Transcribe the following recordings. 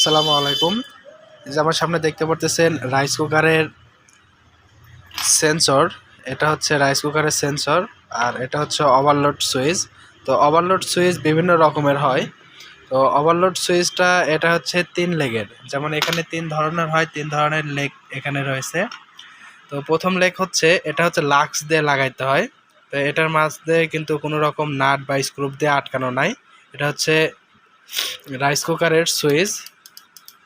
আসসালামু আলাইকুম। যে আমার সামনে দেখতে পারতেছেন রাইস কুকারের সেন্সর। এটা হচ্ছে রাইস কুকারের সেন্সর আর এটা হচ্ছে ওভারলোড সুইচ। তো ওভারলোড সুইচ বিভিন্ন রকমের হয়। তো ওভারলোড সুইচটা এটা হচ্ছে তিন লেগের। যেমন এখানে তিন ধরনের হয়, তিন ধরনের লেগ এখানে রয়েছে। তো প্রথম লেগ হচ্ছে এটা হচ্ছে লাক্স দিয়ে লাগাইতে হয়। তো এটার মাছ দিয়ে কিন্তু কোনো রকম নাট বা স্ক্রুপ দিয়ে আটকানো নাই। এটা হচ্ছে রাইস কুকারের সুইচ।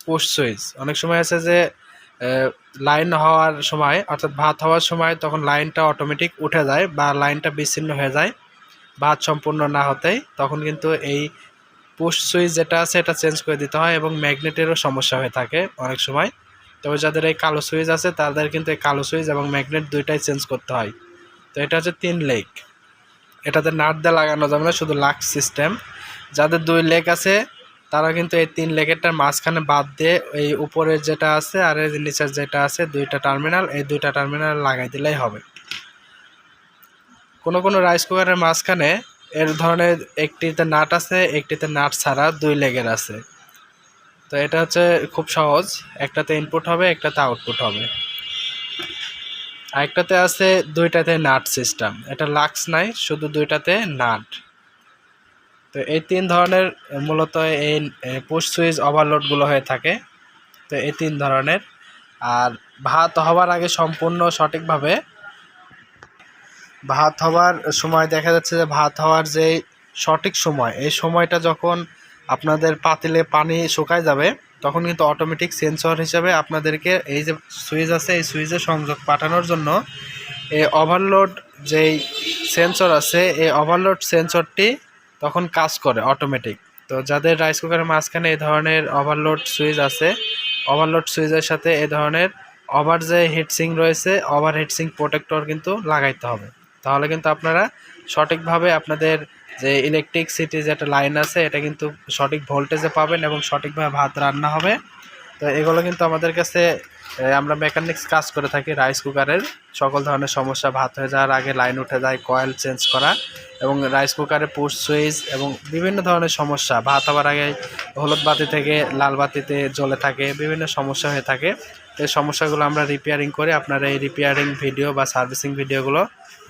পুশ সুইচ অনেক সময় আছে যে লাইন হওয়ার সময়, অর্থাৎ ভাত হওয়ার সময় তখন লাইনটা অটোমেটিক উঠে যায় বা লাইনটা বিচ্ছিন্ন হয়ে যায়, ভাত সম্পূর্ণ না হতেই। তখন কিন্তু এই পোস্ট সুইচ যেটা আছে, এটা চেঞ্জ করে দিতে হয় এবং ম্যাগনেটেরও সমস্যা হয়ে থাকে অনেক সময়। তবে যাদের এই কালো সুইচ আছে, তাদের কিন্তু এই কালো সুইচ এবং ম্যাগনেট দুইটাই চেঞ্জ করতে হয়। তো এটা হচ্ছে তিন লেগ এটাতে নাট দিয়ে লাগানো যাবে না, শুধু লাক্স সিস্টেম যাদের দুই লেগ আছে তারা কিন্তু এই তিন লেগেরটার মাঝখানে বাদ দিয়ে এই উপরের যেটা আছে আর এই নিচের যেটা আছে দুইটা টার্মিনাল, এই দুইটা টার্মিনাল লাগাই দিলেই হবে। কোনো কোনো রাইস কুকারের মাঝখানে এর ধরনের একটিতে নাট আছে, একটিতে নাট ছাড়া দুই লেগের আছে। তো এটা হচ্ছে খুব সহজ, একটাতে ইনপুট হবে, একটাতে আউটপুট হবে। আরেকটাতে আছে দুইটাতে নাট সিস্টেম এটা লাক্স নাই, শুধু দুইটাতে নাট। তো এই তিন ধরনের মূলত এই পুশ সুইচ ওভারলোডগুলো হয়ে থাকে। তো এই তিন ধরনের। আর ভাত হওয়ার আগে সম্পূর্ণ সঠিকভাবে ভাত হওয়ার সময় দেখা যাচ্ছে যে ভাত হওয়ার যে সঠিক সময়, এই সময়টা যখন আপনাদের পাতিলে পানি শুকায় যাবে, তখন কিন্তু অটোমেটিক সেন্সর হিসাবে আপনাদেরকে এই যে সুইচ আছে, এই সুইচে সংযোগ পাঠানোর জন্য এই ওভারলোড যেই সেন্সর আছে, এই ওভারলোড সেন্সরটি তখন কাজ করে অটোমেটিক তো যাদের রাইস কুকারের মাঝখানে এই ধরনের ওভারলোড সুইচ আছে ওভারলোড সুইচের সাথে এই ধরনের ওভার যে হিটসিং রয়েছে ওভার হিটসিং প্রোটেক্টর কিন্তু লাগাইতে হবে। তাহলে কিন্তু আপনারা সঠিকভাবে আপনাদের যে ইলেকট্রিসিটি যে একটা লাইন আছে এটা কিন্তু সঠিক ভোল্টেজে পাবেন এবং সঠিকভাবে ভাত রান্না হবে। তো এগুলো কিন্তু আমাদের কাছে এ, আমরা মেকানিক্স কাজ করে থাকি রাইস কুকারের সকল ধরনের সমস্যা, ভাত হয়ে যাওয়ার আগে লাইন উঠে যায় কয়েল চেঞ্জ করা এবং রাইস কুকারে পুশ সুইচ এবং বিভিন্ন ধরনের সমস্যা, ভাত হওয়ার আগে হলুদ বাতি থেকে লাল বাতিতে জ্বলে থাকে, বিভিন্ন সমস্যা হয়ে থাকে। এই সমস্যাগুলো আমরা রিপেয়ারিং করে আপনারা এই রিপেয়ারিং ভিডিও বা সার্ভিসিং ভিডিওগুলো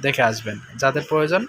দেখে আসবেন। যাদের প্রয়োজন